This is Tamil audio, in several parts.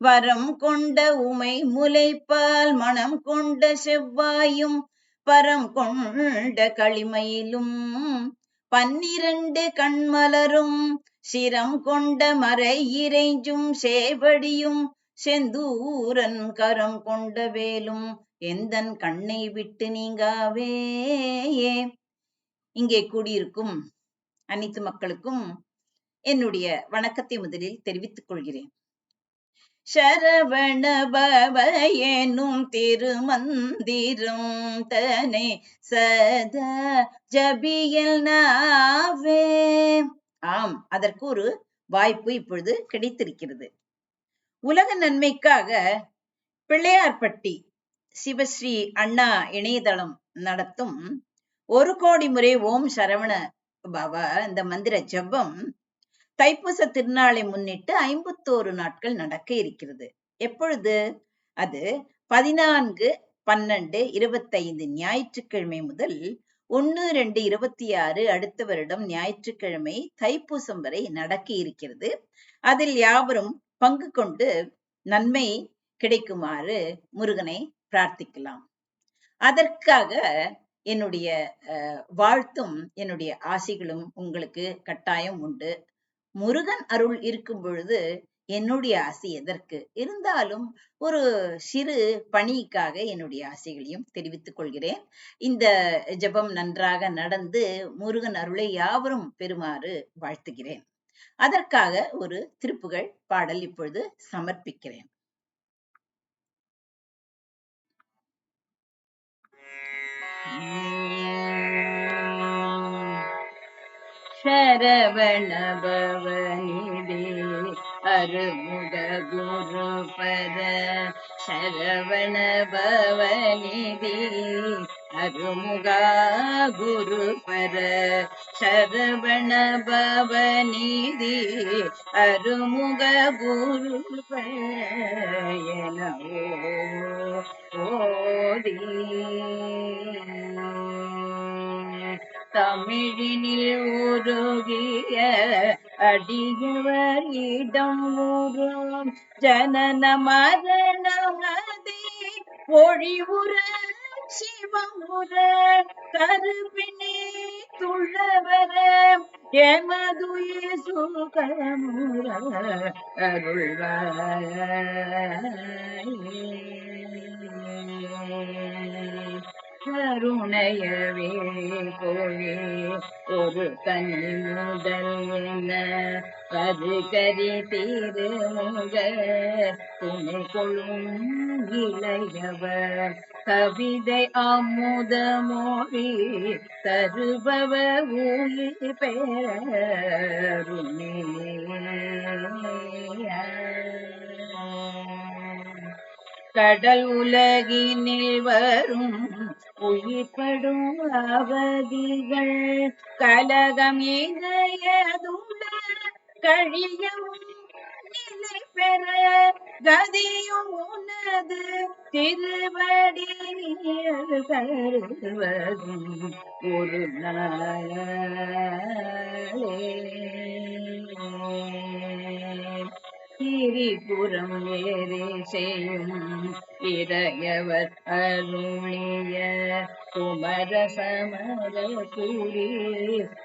வரம் கொண்ட உமை முலைப்பால் மனம் கொண்ட செவ்வாயும் பரம் கொண்ட களிமையிலும் பன்னிரண்டு கண்மலரும் சிரம் கொண்ட மறை இறைஞ்சும் சேவடியும் செந்தூரன் கரம் கொண்ட வேலும் எந்தன் கண்ணை விட்டு நீங்காவே? இங்கே கூடியிருக்கும் அனைத்து மக்களுக்கும் என்னுடைய வணக்கத்தை முதலில் தெரிவித்துக் கொள்கிறேன். சரவண பவ எனும் திருமந்திரம் தனே சதா ஜபியல் நாவே. ஆம் அதற்கு ஒரு வாய்ப்பு இப்பொழுது கிடைத்திருக்கிறது. உலக நன்மைக்காக பிள்ளையார்பட்டி சிவஸ்ரீ அண்ணா இணையதளம் நடத்தும் ஒரு கோடி முறை ஓம் சரவண பவ இந்த மந்திர ஜபம் தைப்பூச திருநாளை முன்னிட்டு ஐம்பத்தோரு நாட்கள் நடக்க இருக்கிறது. எப்பொழுது? அது பதினான்கு பன்னெண்டு இருபத்தைந்து ஞாயிற்றுக்கிழமை முதல் ஒன்னு ரெண்டு இருபத்தி ஆறு அடுத்த வருடம் ஞாயிற்றுக்கிழமை தைப்பூசம் வரை நடக்க இருக்கிறது. அதில் யாவரும் பங்கு கொண்டு நன்மை கிடைக்குமாறு முருகனை பிரார்த்திக்கலாம். அதற்காக என்னுடைய வாழ்த்தும் என்னுடைய ஆசைகளும் உங்களுக்கு கட்டாயம் உண்டு. முருகன் அருள் இருக்கும் பொழுது என்னுடைய ஆசை எதற்கு? இருந்தாலும் ஒரு சிறு பணிக்காக என்னுடைய ஆசைகளையும் தெரிவித்துக் கொள்கிறேன். இந்த ஜபம் நன்றாக நடந்து முருகன் அருளை யாவரும் பெறுமாறு வாழ்த்துகிறேன். அதற்காக ஒரு திருப்புகழ் பாடல் இப்பொழுது சமர்ப்பிக்கிறேன். Yeah. பவனிதே அருமுக குரு பர சரவணபவனிதே அருமுக குரு பர சரவணபவனிதி அருமுக குரு பர ஓதி தமிழினில் உருகிய அடியவர் இடம் ஊரும் ஜனன மரணமதி ஒழிவுற சிவமுற கருப்பினே துள்ளவர எமதுயே சுகமுற அருள்வாய். கருணையவே கோழி ஒரு கனி முதல் என கரு திருமுக துணை கொள்ளும் இளையவர் கவிதை அமுத மொழி தருபவ உயிர் பெருமே கடல் உலகினில் வரும் உயிர்படும் அவதிகள். கலகம் இணையதுள்ள கழியவும் நிலை பெற கதியும் உனது திருவடி தருவதும் ஒரு நாளே. புறம் ஏறி செய்யும் இறையவர் அருளிய குமர சமர கூறி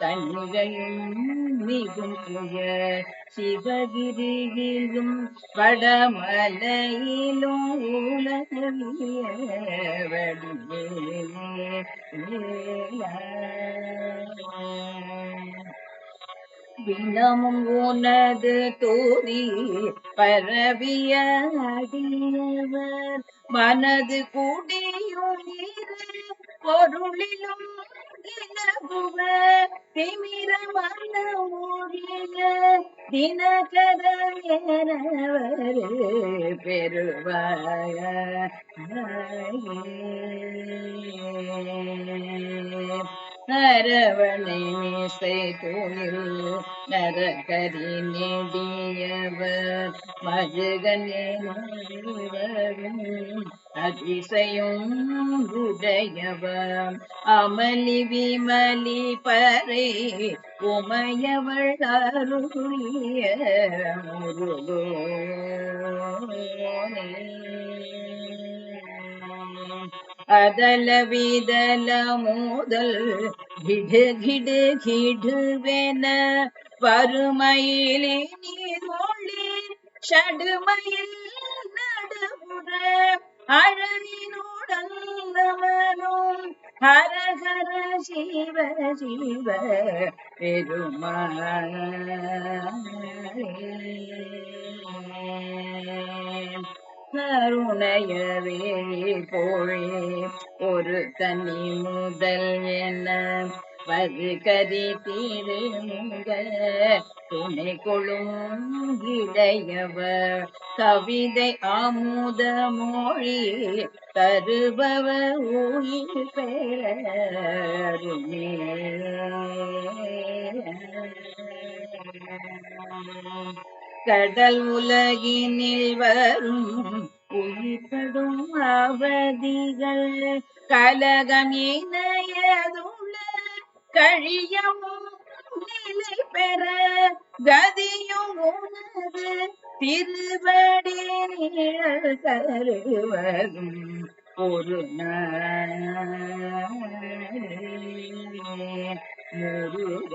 தன்னிகையும் மிகும் புய சிவகிரியிலும் வடமலையிலும் உலகிய வடிவே தினமும் உனது தூரி பரவிய அடியவர் மனது கூடியும் பொருளிலும் திமிர மன ஊழிய தினகர எனவர் பெருவாய நரவணை தொழில் நரகரி நெடியவர். மருகன் வரும் அதிசயம் உடையவர். அமளி விமலி பறை உமையவள் அருளிய முருகோ. அதல விதல மோதல் கிடு கிடு கிடுவென வறுமையிலே நீரோழி ஷடுமையில் நடுமுற அழகினுடன் நமனும் ஹர ஹர சிவ சிவ பெருமாள் கருணையவே போழே ஒரு தனி முதல் என வது கதி திருமுக துணை கொழும் இடையவர் கவிதை ஆமுத மொழி தருபவ உயிர் பெயருமே Thank you. கடல் உலகினில் வரும் உயிர்படும் அவதிகள். கலகம் இணையதுள்ள கழியமும் நிலை பெற கதியும் உனது திருவடி நிழல் தருவதும் ஒரு முருக